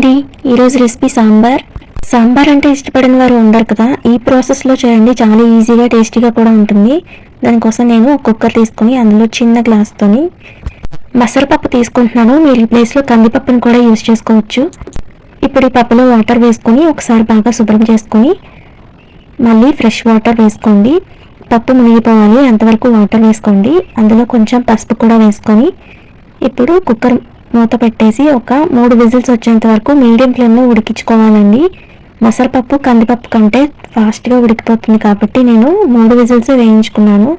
అండి ఈరోజు రెసిపీ సాంబార్? సాంబార్ అంటే ఇష్టపడిన వారు ఉండరు కదా. ఈ ప్రాసెస్లో చేయండి. చాలా ఈజీగా టేస్టీగా కూడా ఉంటుంది. దానికోసం నేను కుక్కర్ తీసుకొని అందులో చిన్న గ్లాస్తోని మసరపప్పు తీసుకుంటున్నాను. మీరు ఈ ప్లేస్లో కందిపప్పుని కూడా యూజ్ చేసుకోవచ్చు. ఇప్పుడు ఈ పప్పులో వాటర్ వేసుకొని ఒకసారి బాగా శుభ్రం చేసుకొని మళ్ళీ ఫ్రెష్ వాటర్ వేసుకోండి. పప్పు మునిగిపోవాలి. అంతవరకు వాటర్ వేసుకోండి. అందులో కొంచెం పసుపు కూడా వేసుకొని ఇప్పుడు కుక్కర్ మూత పెట్టేసి ఒక మూడు విజిల్స్ వచ్చేంత వరకు మీడియం ఫ్లేమ్లో ఉడికించుకోవాలండి. మసరపప్పు కందిపప్పు కంటే ఫాస్ట్గా ఉడికిపోతుంది కాబట్టి నేను మూడు విజిల్స్ వేయించుకున్నాను.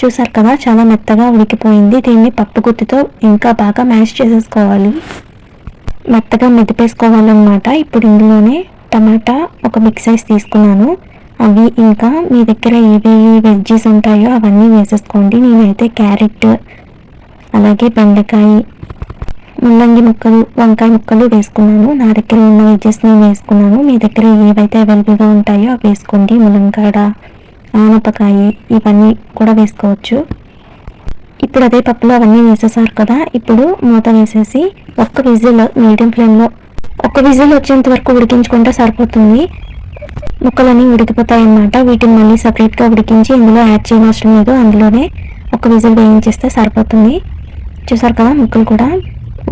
చూసారు కదా చాలా మెత్తగా ఉడికిపోయింది. దీన్ని పప్పు గుత్తితో ఇంకా బాగా మ్యాష్ చేసేసుకోవాలి. మెత్తగా మెదిపేసుకోవాలన్నమాట. ఇప్పుడు ఇందులోనే టమాటా ఒక బిగ్ సైజ్ తీసుకున్నాను. అవి ఇంకా మీ దగ్గర ఏవేవి వెజ్జెస్ ఉంటాయో అవన్నీ వేసేసుకోండి. నేనైతే క్యారెట్ అలాగే బెండకాయ ముల్లంగి ముక్కలు వంకాయ ముక్కలు వేసుకున్నాను. నా దగ్గర ఉన్న వెజెస్ నేను వేసుకున్నాను. మీ దగ్గర ఏవైతే అవైలబుల్గా ఉంటాయో అవి వేసుకోండి. ములంకాడ ఆనపకాయ ఇవన్నీ కూడా వేసుకోవచ్చు. ఇప్పుడు అదే పప్పులో అవన్నీ వేసేసారు కదా. ఇప్పుడు మూత వేసేసి ఒక్క విజిల్ మీడియం ఫ్లేమ్లో ఒక్క విజిల్ వచ్చేంత వరకు ఉడికించుకుంటే సరిపోతుంది. ముక్కలన్నీ ఉడికిపోతాయి అన్నమాట వీటిని మళ్ళీ సపరేట్గా ఉడికించి ఇందులో యాడ్ చేయనవసరం లేదు. అందులోనే ఒక విజిల్ వేయించేస్తే సరిపోతుంది. చూసారు కదా ముక్కలు కూడా?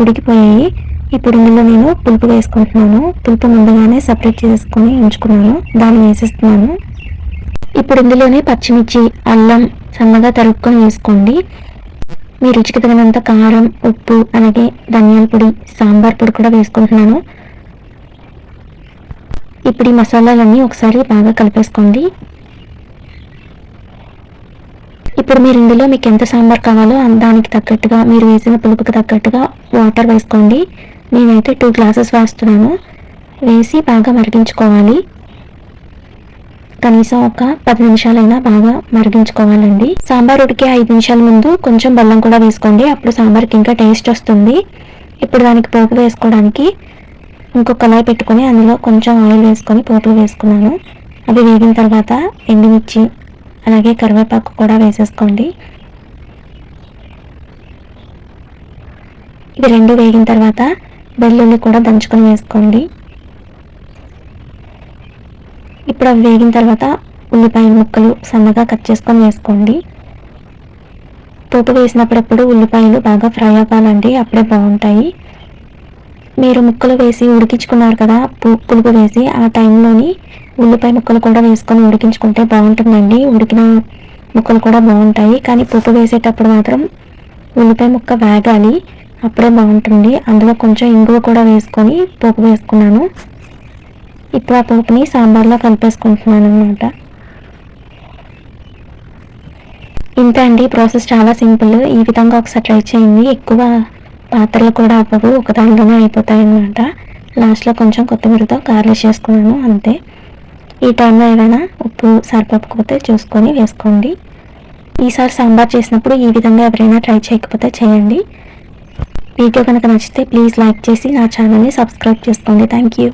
ఉడికిపోయాయి. ఇప్పుడు ఇందులో నేను పులుపు వేసుకుంటున్నాను. పులుపు ముందుగానే సపరేట్ చేసుకుని ఉంచుకున్నాను. దాన్ని వేసేస్తున్నాను. ఇప్పుడు ఇందులోనే పచ్చిమిర్చి అల్లం సన్నగా తరుక్కొని వేసుకోండి. మీ రుచికి తగినంత కారం ఉప్పు అలాగే ధనియాల పొడి సాంబార్ పొడి కూడా వేసుకుంటున్నాను. ఇప్పుడు ఈ మసాలాలన్నీ ఒకసారి బాగా కలిపేసుకోండి. ఇప్పుడు మీరు ఇందులో మీకు ఎంత సాంబార్ కావాలో దానికి తగ్గట్టుగా మీరు వేసిన పులుపుకి తగ్గట్టుగా వాటర్ వేసుకోండి. నేనైతే టూ గ్లాసెస్ వేస్తున్నాను. వేసి బాగా మరిగించుకోవాలి. కనీసం ఒక పది నిమిషాలైనా బాగా మరిగించుకోవాలండి. సాంబార్ ఉడికే ఐదు నిమిషాల ముందు కొంచెం బెల్లం కూడా వేసుకోండి. అప్పుడు సాంబార్కి ఇంకా టేస్ట్ వస్తుంది. ఇప్పుడు దానికి పోపు వేసుకోవడానికి ఇంకొక కళాయి పెట్టుకొని అందులో కొంచెం ఆయిల్ వేసుకొని పోపులు వేసుకున్నాను. అవి వేగిన తర్వాత ఎండుమిర్చి అలాగే కరివేపాకు కూడా వేసేసుకోండి. ఇవి రెండు వేగిన తర్వాత వెల్లుల్లి కూడా దంచుకొని వేసుకోండి. ఇప్పుడు అవి వేగిన తర్వాత ఉల్లిపాయ ముక్కలు సన్నగా కట్ చేసుకొని వేసుకోండి. పోపు వేసినప్పుడప్పుడు ఉల్లిపాయలు బాగా ఫ్రై అవ్వాలండి అప్పుడే బాగుంటాయి. మీరు ముక్కలు వేసి ఉడికించుకున్నారు కదా పులుపు వేసి ఆ టైంలోని ఉల్లిపాయ ముక్కలు కూడా వేసుకొని ఉడికించుకుంటే బాగుంటుందండి. ఉడికిన ముక్కలు కూడా బాగుంటాయి. కానీ పులుపు వేసేటప్పుడు మాత్రం ఉల్లిపాయ ముక్క వేగాలి అప్పుడే బాగుంటుంది. అందులో కొంచెం ఇంగువ కూడా వేసుకొని పోపు వేసుకున్నాను. ఇప్పుడు ఆ పోపుని సాంబార్లో కలిపేసుకుంటున్నాను అనమాట ఇంతే అండి. ప్రాసెస్ చాలా సింపుల్. ఈ విధంగా ఒకసారి ట్రై చేయండి. ఎక్కువ పాత్రలు కూడా అవ్వవు ఒకదానిలోనే అయిపోతాయి అనమాట లాస్ట్లో కొంచెం కొత్తిమీరతో గార్లిష్ చేసుకున్నాను అంతే. ఈ టైంలో ఏదైనా ఉప్పు సరిపోకపోతే చూసుకొని వేసుకోండి. ఈసారి సాంబార్ చేసినప్పుడు ఈ విధంగా ఎవరైనా ట్రై చేయకపోతే చేయండి. వీడియో కనుక నచ్చితే ప్లీజ్ లైక్ చేసి నా ఛానల్ని సబ్స్క్రైబ్ చేసుకోండి. Thank you.